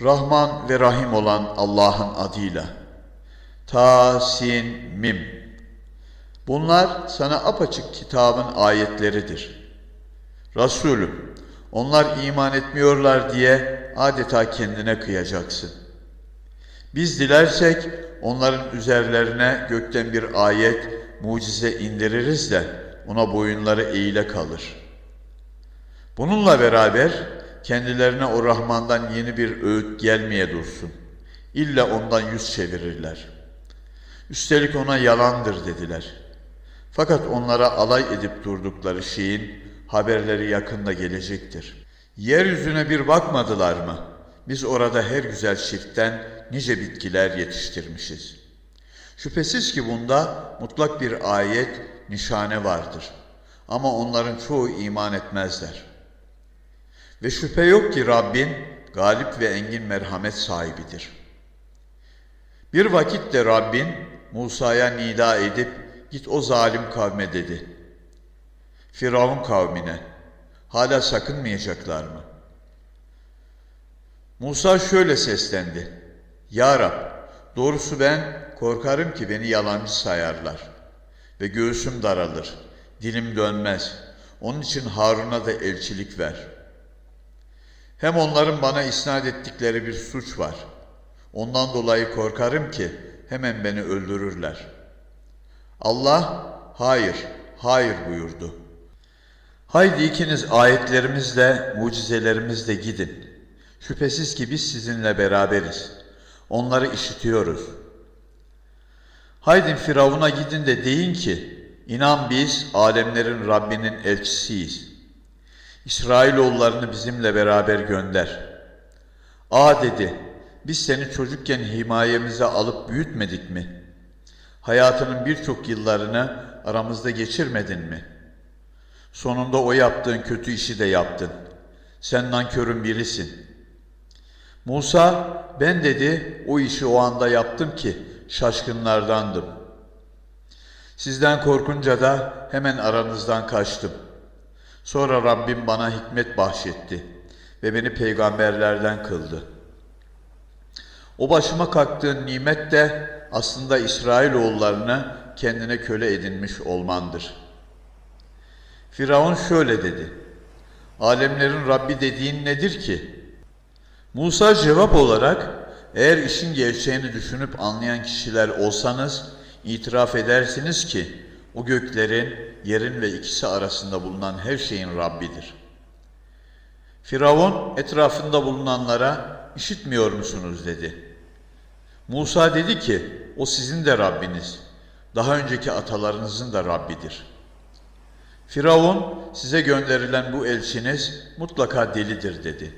Rahman ve Rahim olan Allah'ın adıyla. Ta, sin, mim. Bunlar sana apaçık kitabın ayetleridir. Resulüm, onlar iman etmiyorlar diye adeta kendine kıyacaksın. Biz dilersek onların üzerlerine gökten bir ayet, mucize indiririz de ona boyunları eğile kalır. Bununla beraber kendilerine o Rahman'dan yeni bir öğüt gelmeye dursun. İlla ondan yüz çevirirler. Üstelik ona yalandır dediler. Fakat onlara alay edip durdukları şeyin haberleri yakında gelecektir. Yeryüzüne bir bakmadılar mı? Biz orada her güzel çiftten nice bitkiler yetiştirmişiz. Şüphesiz ki bunda mutlak bir ayet, nişane vardır. Ama onların çoğu iman etmezler. Ve şüphe yok ki Rabbin galip ve engin merhamet sahibidir. Bir vakit de Rabbin Musa'ya nida edip git o zalim kavme dedi. Firavun kavmine hala sakınmayacaklar mı? Musa şöyle seslendi. Ya Rab, doğrusu ben korkarım ki beni yalancı sayarlar ve göğsüm daralır, dilim dönmez. Onun için Harun'a da elçilik ver. Hem onların bana isnat ettikleri bir suç var. Ondan dolayı korkarım ki hemen beni öldürürler. Allah, hayır, hayır buyurdu. Haydi ikiniz ayetlerimizle, mucizelerimizle gidin. Şüphesiz ki biz sizinle beraberiz. Onları işitiyoruz. Haydi Firavun'a gidin de deyin ki, inan biz alemlerin Rabbinin elçisiyiz. İsrailoğullarını bizimle beraber gönder. A dedi, biz seni çocukken himayemize alıp büyütmedik mi? Hayatının birçok yıllarını aramızda geçirmedin mi? Sonunda o yaptığın kötü işi de yaptın. Sen nankörün birisin. Musa, ben dedi, o işi o anda yaptım ki şaşkınlardandım. Sizden korkunca da hemen aranızdan kaçtım. Sonra Rabbim bana hikmet bahşetti ve beni peygamberlerden kıldı. O başıma kalktığın nimet de aslında İsrailoğullarını kendine köle edinmiş olmandır. Firavun şöyle dedi. Alemlerin Rabbi dediğin nedir ki? Musa cevap olarak eğer işin gerçeğini düşünüp anlayan kişiler olsanız itiraf edersiniz ki o göklerin, yerin ve ikisi arasında bulunan her şeyin Rabbidir. Firavun etrafında bulunanlara işitmiyor musunuz dedi. Musa dedi ki o sizin de Rabbiniz, daha önceki atalarınızın da Rabbidir. Firavun size gönderilen bu elçiniz mutlaka delidir dedi.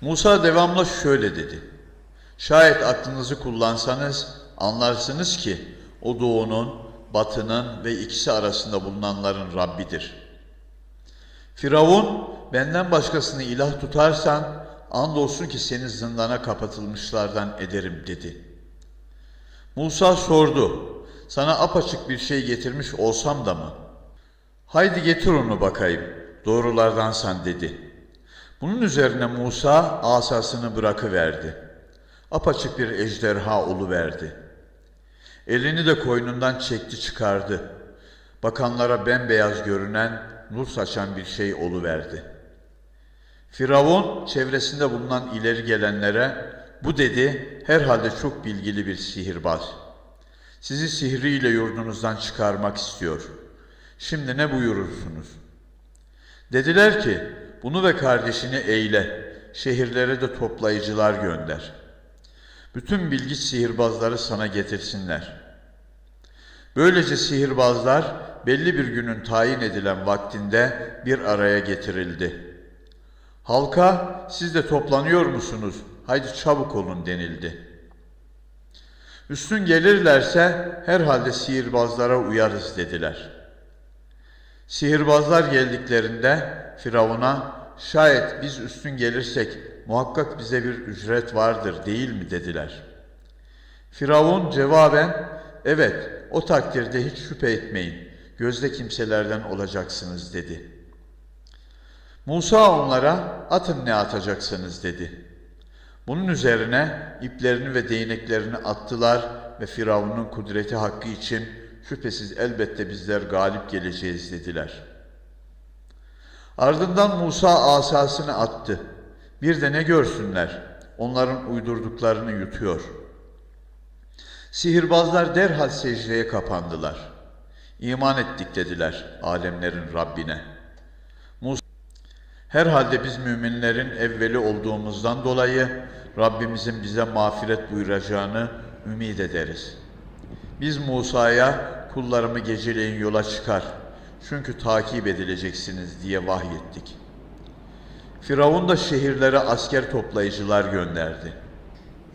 Musa devamla şöyle dedi. Şayet aklınızı kullansanız anlarsınız ki o doğunun, batının ve ikisi arasında bulunanların Rabbidir. Firavun, benden başkasını ilah tutarsan, andolsun ki seni zindana kapatılmışlardan ederim dedi. Musa sordu, sana apaçık bir şey getirmiş olsam da mı? Haydi getir onu bakayım, doğrulardansan dedi. Bunun üzerine Musa asasını bırakıverdi. Apaçık bir ejderha oluverdi. Elini de koynundan çekti çıkardı. Bakanlara bembeyaz görünen, nur saçan bir şey oluverdi. Firavun çevresinde bulunan ileri gelenlere bu dedi herhalde çok bilgili bir sihirbaz. Sizi sihriyle yurdunuzdan çıkarmak istiyor. Şimdi ne buyurursunuz? Dediler ki bunu ve kardeşini eyle, şehirlere de toplayıcılar gönder.'' bütün bilgi sihirbazları sana getirsinler. Böylece sihirbazlar belli bir günün tayin edilen vaktinde bir araya getirildi. Halka siz de toplanıyor musunuz? Haydi çabuk olun denildi. Üstün gelirlerse herhalde sihirbazlara uyarız dediler. Sihirbazlar geldiklerinde Firavun'a şayet biz üstün gelirsek muhakkak bize bir ücret vardır değil mi dediler. Firavun cevaben evet o takdirde hiç şüphe etmeyin gözde kimselerden olacaksınız dedi. Musa onlara atın ne atacaksınız dedi. Bunun üzerine iplerini ve değneklerini attılar ve Firavun'un kudreti hakkı için şüphesiz elbette bizler galip geleceğiz dediler. Ardından Musa asasını attı. Bir de ne görsünler? Onların uydurduklarını yutuyor. Sihirbazlar derhal secdeye kapandılar. İman ettik dediler alemlerin Rabbine. Musa, herhalde biz müminlerin evveli olduğumuzdan dolayı Rabbimizin bize mağfiret buyuracağını ümit ederiz. Biz Musa'ya kullarımı geceleyin yola çıkar. Çünkü takip edileceksiniz diye vahyettik. Firavun da şehirlere asker toplayıcılar gönderdi.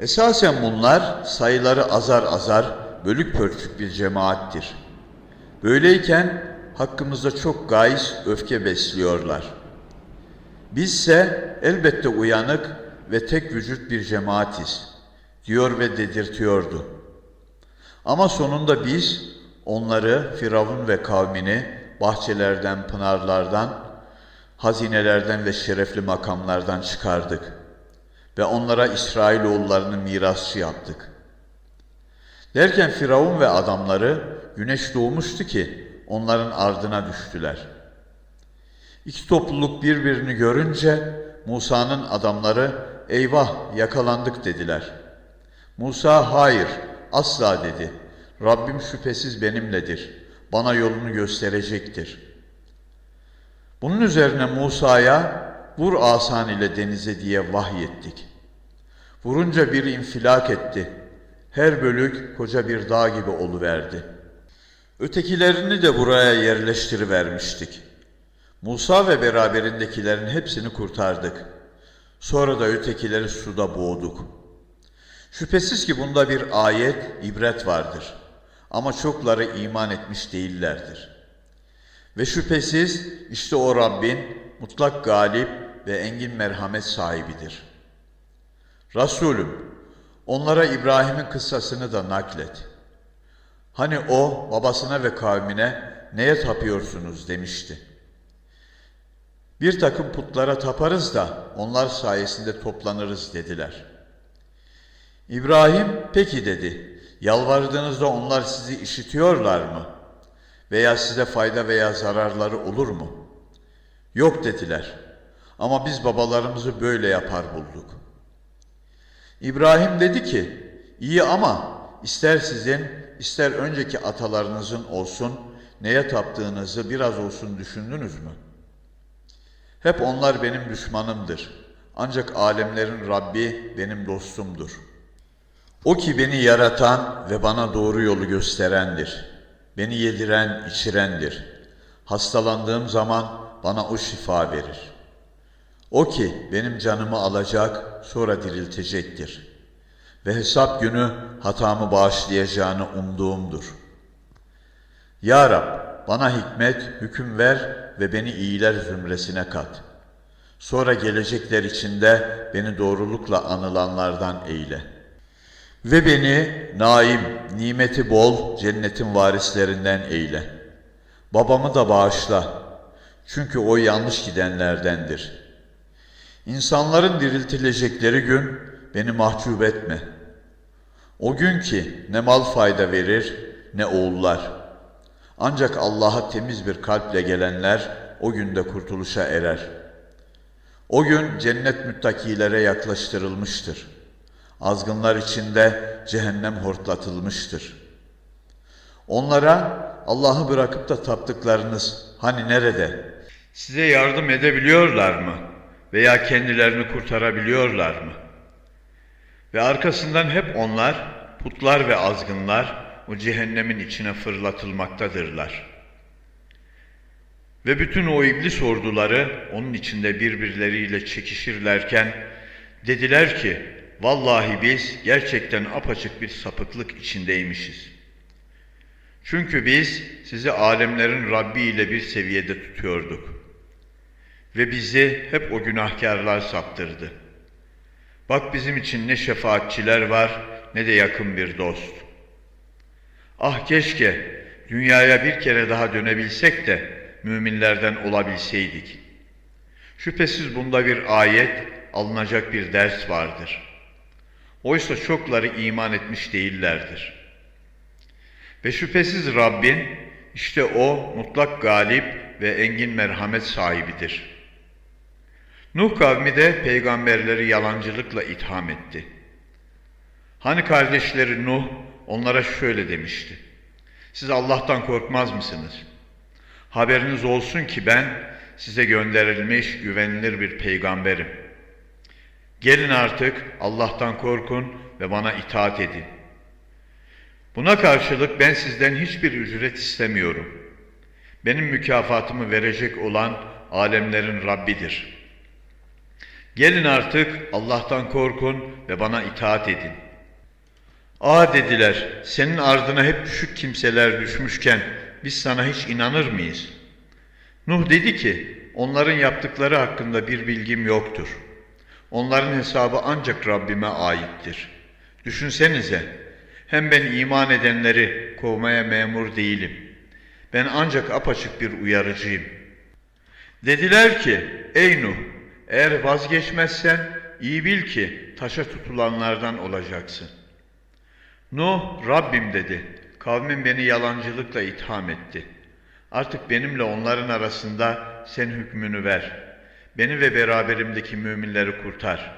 Esasen bunlar sayıları azar azar, bölük pörçük bir cemaattir. Böyleyken hakkımızda çok gayz öfke besliyorlar. Bizse elbette uyanık ve tek vücut bir cemaatiz, diyor ve dedirtiyordu. Ama sonunda biz onları, Firavun ve kavmini bahçelerden, pınarlardan, hazinelerden ve şerefli makamlardan çıkardık ve onlara İsrailoğullarını mirasçı yaptık. Derken Firavun ve adamları güneş doğmuştu ki onların ardına düştüler. İki topluluk birbirini görünce Musa'nın adamları eyvah yakalandık dediler. Musa hayır asla dedi. Rabbim şüphesiz benimledir. Bana yolunu gösterecektir. Bunun üzerine Musa'ya vur asan ile denize diye vahyettik. Vurunca bir infilak etti. Her bölük koca bir dağ gibi oluverdi. Ötekilerini de buraya yerleştirivermiştik. Musa ve beraberindekilerin hepsini kurtardık. Sonra da ötekileri suda boğduk. Şüphesiz ki bunda bir ayet, ibret vardır. Ama çokları iman etmiş değillerdir. Ve şüphesiz işte o Rabbin mutlak galip ve engin merhamet sahibidir. Resulüm, onlara İbrahim'in kıssasını da naklet. Hani o babasına ve kavmine neye tapıyorsunuz demişti. Bir takım putlara taparız da onlar sayesinde toplanırız dediler. İbrahim peki dedi. Yalvardığınızda onlar sizi işitiyorlar mı? Veya size fayda veya zararları olur mu? Yok dediler. Ama biz babalarımızı böyle yapar bulduk. İbrahim dedi ki, iyi ama ister sizin, ister önceki atalarınızın olsun, neye taptığınızı biraz olsun düşündünüz mü? Hep onlar benim düşmanımdır. Ancak alemlerin Rabbi benim dostumdur. O ki beni yaratan ve bana doğru yolu gösterendir. Beni yediren, içirendir. Hastalandığım zaman bana o şifa verir. O ki benim canımı alacak, sonra diriltecektir. Ve hesap günü hatamı bağışlayacağını umduğumdur. Ya Rab, bana hikmet, hüküm ver ve beni iyiler zümresine kat. Sonra gelecekler içinde beni doğrulukla anılanlardan eyle. Ve beni naim, nimeti bol, cennetin varislerinden eyle. Babamı da bağışla. Çünkü o yanlış gidenlerdendir. İnsanların diriltilecekleri gün beni mahcup etme. O gün ki ne mal fayda verir ne oğullar. Ancak Allah'a temiz bir kalple gelenler o günde kurtuluşa erer. O gün cennet müttakilere yaklaştırılmıştır. Azgınlar içinde cehennem hortlatılmıştır. Onlara Allah'ı bırakıp da taptıklarınız hani nerede? Size yardım edebiliyorlar mı? Veya kendilerini kurtarabiliyorlar mı? Ve arkasından hep onlar, putlar ve azgınlar o cehennemin içine fırlatılmaktadırlar. Ve bütün o iblis orduları onun içinde birbirleriyle çekişirlerken dediler ki, vallahi biz gerçekten apaçık bir sapıklık içindeymişiz. Çünkü biz sizi alemlerin Rabbi ile bir seviyede tutuyorduk. Ve bizi hep o günahkarlar saptırdı. Bak bizim için ne şefaatçiler var ne de yakın bir dost. Ah keşke dünyaya bir kere daha dönebilsek de müminlerden olabilseydik. Şüphesiz bunda bir ayet, alınacak bir ders vardır. Oysa çokları iman etmiş değillerdir. Ve şüphesiz Rabbin işte o mutlak galip ve engin merhamet sahibidir. Nuh kavmi de peygamberleri yalancılıkla itham etti. Hani kardeşleri Nuh onlara şöyle demişti. Siz Allah'tan korkmaz mısınız? Haberiniz olsun ki ben size gönderilmiş güvenilir bir peygamberim. Gelin artık Allah'tan korkun ve bana itaat edin. Buna karşılık ben sizden hiçbir ücret istemiyorum. Benim mükafatımı verecek olan alemlerin Rabbidir. Gelin artık Allah'tan korkun ve bana itaat edin. Aa dediler, senin ardına hep düşük kimseler düşmüşken biz sana hiç inanır mıyız? Nuh dedi ki, onların yaptıkları hakkında bir bilgim yoktur. Onların hesabı ancak Rabbime aittir. Düşünsenize, hem ben iman edenleri kovmaya memur değilim. Ben ancak apaçık bir uyarıcıyım. Dediler ki, ey Nuh, eğer vazgeçmezsen iyi bil ki taşa tutulanlardan olacaksın. Nuh, Rabbim dedi, kavmin beni yalancılıkla itham etti. Artık benimle onların arasında sen hükmünü ver. Beni ve beraberimdeki müminleri kurtar.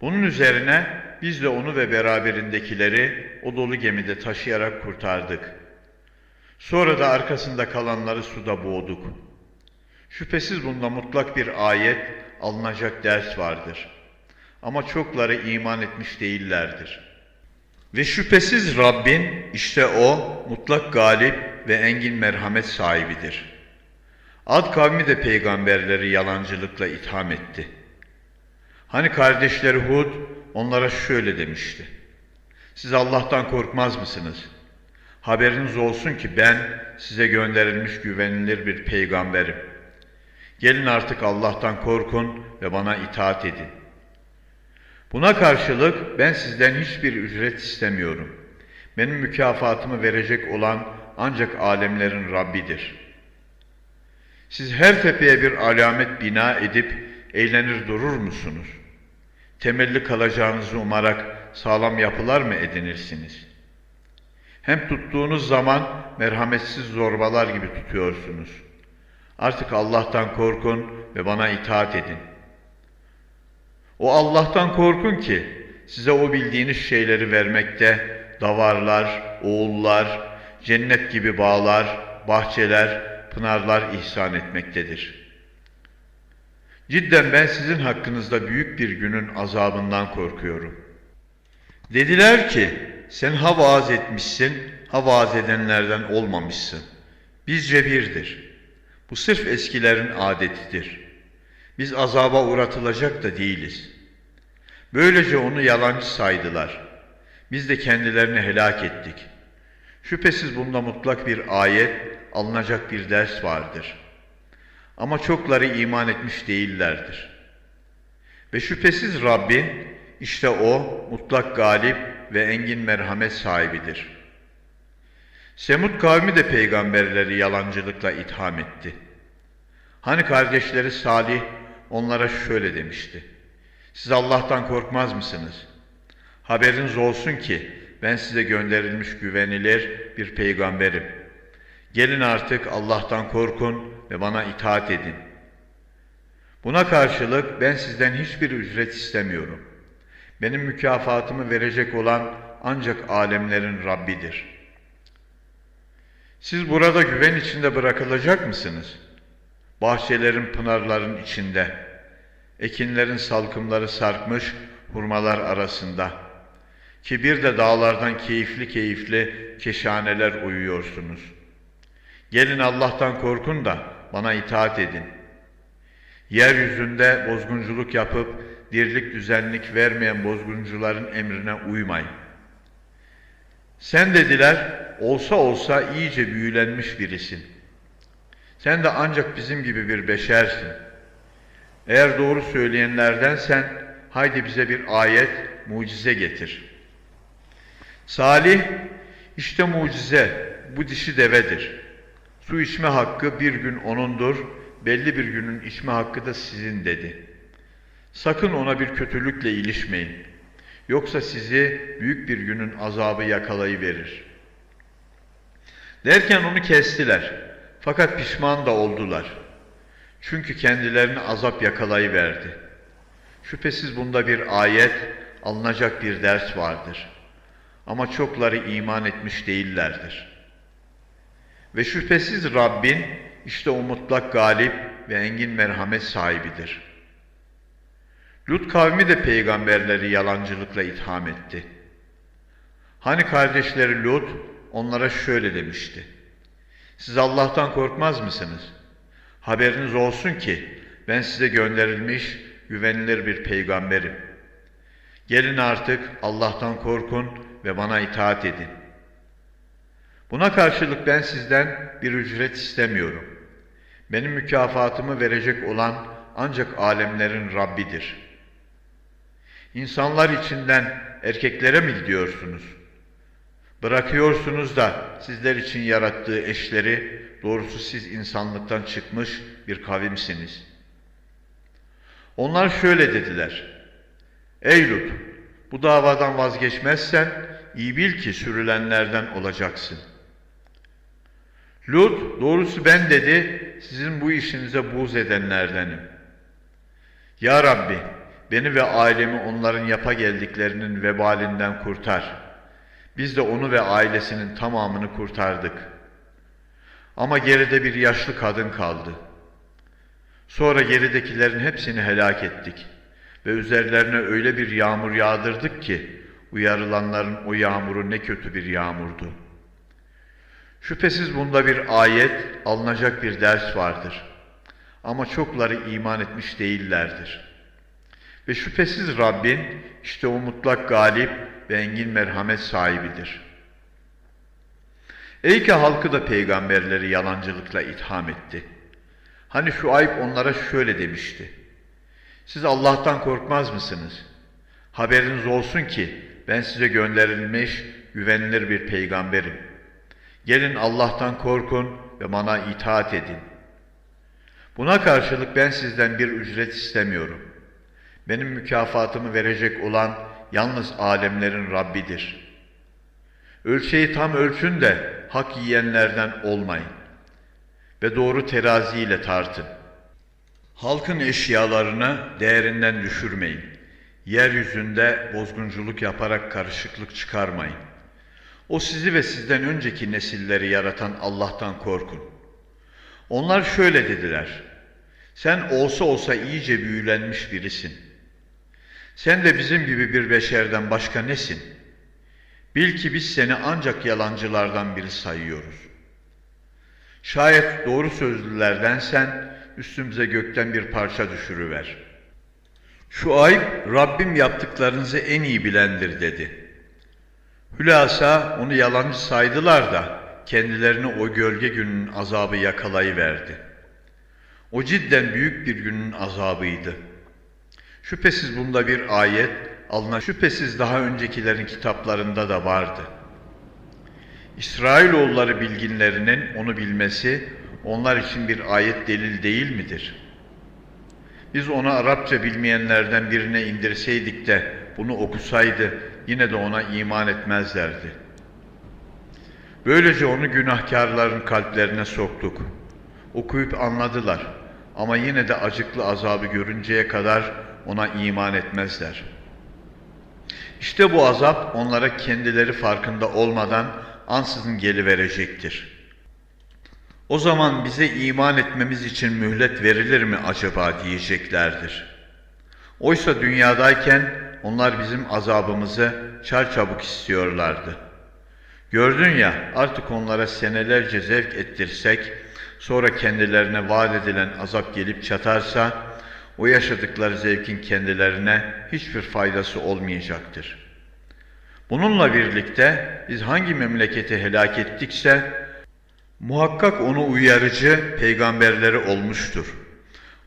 Bunun üzerine biz de onu ve beraberindekileri o dolu gemide taşıyarak kurtardık. Sonra da arkasında kalanları suda boğduk. Şüphesiz bunda mutlak bir ayet, alınacak ders vardır. Ama çokları iman etmiş değillerdir. Ve şüphesiz Rabbin işte o mutlak galip ve engin merhamet sahibidir. Ad kavmi de peygamberleri yalancılıkla itham etti. Hani kardeşleri Hud onlara şöyle demişti. Siz Allah'tan korkmaz mısınız? Haberiniz olsun ki ben size gönderilmiş güvenilir bir peygamberim. Gelin artık Allah'tan korkun ve bana itaat edin. Buna karşılık ben sizden hiçbir ücret istemiyorum. Benim mükafatımı verecek olan ancak alemlerin Rabbidir. Siz her tepeye bir alamet bina edip eğlenir durur musunuz? Temelli kalacağınızı umarak sağlam yapılar mı edinirsiniz? Hem tuttuğunuz zaman merhametsiz zorbalar gibi tutuyorsunuz. Artık Allah'tan korkun ve bana itaat edin. O Allah'tan korkun ki size o bildiğiniz şeyleri vermekte davarlar, oğullar, cennet gibi bağlar, bahçeler, pınarlar ihsan etmektedir. Cidden ben sizin hakkınızda büyük bir günün azabından korkuyorum. Dediler ki, sen ha vaaz etmişsin, ha vaaz edenlerden olmamışsın. Bizce birdir. Bu sırf eskilerin adetidir. Biz azaba uğratılacak da değiliz. Böylece onu yalancı saydılar. Biz de kendilerini helak ettik. Şüphesiz bunda mutlak bir ayet, alınacak bir ders vardır. Ama çokları iman etmiş değillerdir. Ve şüphesiz Rabbin, işte O mutlak galip ve engin merhamet sahibidir. Semud kavmi de peygamberleri yalancılıkla itham etti. Hani kardeşleri Salih onlara şöyle demişti. Siz Allah'tan korkmaz mısınız? Haberiniz olsun ki ben size gönderilmiş güvenilir bir peygamberim. Gelin artık Allah'tan korkun ve bana itaat edin. Buna karşılık ben sizden hiçbir ücret istemiyorum. Benim mükafatımı verecek olan ancak alemlerin Rabbidir. Siz burada güven içinde bırakılacak mısınız? Bahçelerin, pınarların içinde, ekinlerin salkımları sarkmış hurmalar arasında ki bir de dağlardan keyifli keyifli keşaneler uyuyorsunuz. Gelin Allah'tan korkun da bana itaat edin. Yeryüzünde bozgunculuk yapıp dirlik düzenlik vermeyen bozguncuların emrine uymayın. Sen dediler, olsa olsa iyice büyülenmiş birisin. Sen de ancak bizim gibi bir beşersin. Eğer doğru söyleyenlerdensen, haydi bize bir ayet, mucize getir. Salih, işte mucize, bu dişi devedir. Su içme hakkı bir gün onundur, belli bir günün içme hakkı da sizin dedi. Sakın ona bir kötülükle ilişmeyin. Yoksa sizi büyük bir günün azabı yakalayıverir. Derken onu kestiler. Fakat pişman da oldular. Çünkü kendilerini azap yakalayıverdi. Şüphesiz bunda bir ayet, alınacak bir ders vardır. Ama çokları iman etmiş değillerdir. Ve şüphesiz Rabbin işte o mutlak galip ve engin merhamet sahibidir. Lut kavmi de peygamberleri yalancılıkla itham etti. Hani kardeşleri Lut onlara şöyle demişti. Siz Allah'tan korkmaz mısınız? Haberiniz olsun ki ben size gönderilmiş güvenilir bir peygamberim. Gelin artık Allah'tan korkun ve bana itaat edin. Buna karşılık ben sizden bir ücret istemiyorum. Benim mükafatımı verecek olan ancak alemlerin Rabbidir. İnsanlar içinden erkeklere mi gidiyorsunuz? Bırakıyorsunuz da sizler için yarattığı eşleri, doğrusu siz insanlıktan çıkmış bir kavimsiniz. Onlar şöyle dediler. Ey Lut, bu davadan vazgeçmezsen iyi bil ki sürülenlerden olacaksın. Lut, doğrusu ben dedi, sizin bu işinize buğz edenlerdenim. Ya Rabbi, beni ve ailemi onların yapa geldiklerinin vebalinden kurtar. Biz de onu ve ailesinin tamamını kurtardık. Ama geride bir yaşlı kadın kaldı. Sonra geridekilerin hepsini helak ettik ve üzerlerine öyle bir yağmur yağdırdık ki uyarılanların o yağmuru ne kötü bir yağmurdu. Şüphesiz bunda bir ayet, alınacak bir ders vardır. Ama çokları iman etmiş değillerdir. Ve şüphesiz Rabbin işte o mutlak galip ve engin merhamet sahibidir. Eyke halkı da peygamberleri yalancılıkla itham etti. Hani şu ayıp onlara şöyle demişti. Siz Allah'tan korkmaz mısınız? Haberiniz olsun ki ben size gönderilmiş güvenilir bir peygamberim. Gelin Allah'tan korkun ve bana itaat edin. Buna karşılık ben sizden bir ücret istemiyorum. Benim mükafatımı verecek olan yalnız alemlerin Rabbidir. Ölçeği tam ölçün de hak yiyenlerden olmayın. Ve doğru teraziyle tartın. Halkın eşyalarını değerinden düşürmeyin. Yeryüzünde bozgunculuk yaparak karışıklık çıkarmayın. O sizi ve sizden önceki nesilleri yaratan Allah'tan korkun. Onlar şöyle dediler. Sen olsa olsa iyice büyülenmiş birisin. Sen de bizim gibi bir beşerden başka nesin? Bil ki biz seni ancak yalancılardan biri sayıyoruz. Şayet doğru sözlülerdensen üstümüze gökten bir parça düşürüver. Şu ayıp Rabbim yaptıklarınızı en iyi bilendir dedi. Hülasa onu yalancı saydılar da kendilerini o gölge günün azabı yakalayıverdi. O cidden büyük bir günün azabıydı. Şüphesiz bunda bir ayet, alınan şüphesiz daha öncekilerin kitaplarında da vardı. İsrailoğulları bilginlerinin onu bilmesi onlar için bir ayet delil değil midir? Biz onu Arapça bilmeyenlerden birine indirseydik de bunu okusaydı yine de ona iman etmezlerdi. Böylece onu günahkarların kalplerine soktuk. Okuyup anladılar ama yine de acıklı azabı görünceye kadar ona iman etmezler. İşte bu azap onlara kendileri farkında olmadan ansızın geliverecektir. O zaman bize iman etmemiz için mühlet verilir mi acaba diyeceklerdir. Oysa dünyadayken onlar bizim azabımızı çarçabuk istiyorlardı. Gördün ya artık onlara senelerce zevk ettirsek, sonra kendilerine vaat edilen azap gelip çatarsa, o yaşadıkları zevkin kendilerine hiçbir faydası olmayacaktır. Bununla birlikte biz hangi memleketi helak ettikse, muhakkak onu uyarıcı peygamberleri olmuştur.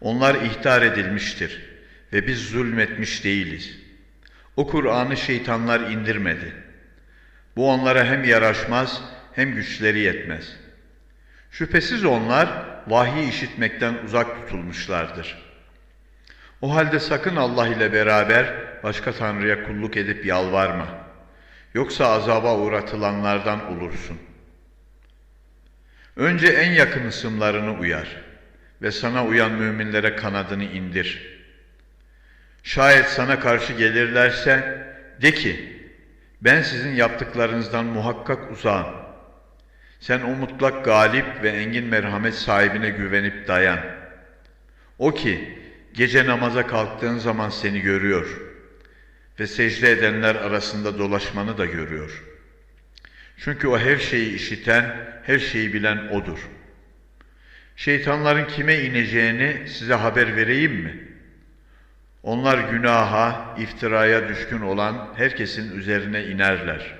Onlar ihtar edilmiştir ve biz zulmetmiş değiliz. O Kur'an'ı şeytanlar indirmedi. Bu onlara hem yaraşmaz hem güçleri yetmez. Şüphesiz onlar vahiy işitmekten uzak tutulmuşlardır. O halde sakın Allah ile beraber başka tanrıya kulluk edip yalvarma. Yoksa azaba uğratılanlardan olursun. Önce en yakın ısımlarını uyar ve sana uyan müminlere kanadını indir. Şayet sana karşı gelirlerse de ki ben sizin yaptıklarınızdan muhakkak uzağım. Sen o mutlak galip ve engin merhamet sahibine güvenip dayan. O ki gece namaza kalktığın zaman seni görüyor ve secde edenler arasında dolaşmanı da görüyor. Çünkü o her şeyi işiten, her şeyi bilen O'dur. Şeytanların kime ineceğini size haber vereyim mi? Onlar günaha, iftiraya düşkün olan herkesin üzerine inerler.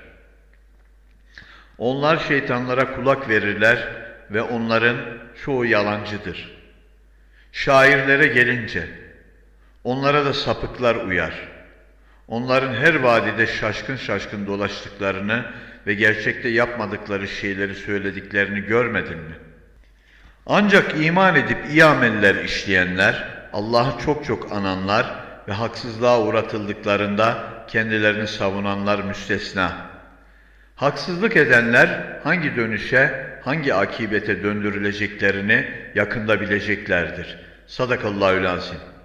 Onlar şeytanlara kulak verirler ve onların çoğu yalancıdır. Şairlere gelince, onlara da sapıklar uyar. Onların her vadide şaşkın şaşkın dolaştıklarını ve gerçekte yapmadıkları şeyleri söylediklerini görmedin mi? Ancak iman edip iyi ameller işleyenler, Allah'ı çok çok ananlar ve haksızlığa uğratıldıklarında kendilerini savunanlar müstesna. Haksızlık edenler hangi dönüşe, hangi akibete döndürüleceklerini yakında bileceklerdir. Sadakallahü lazim.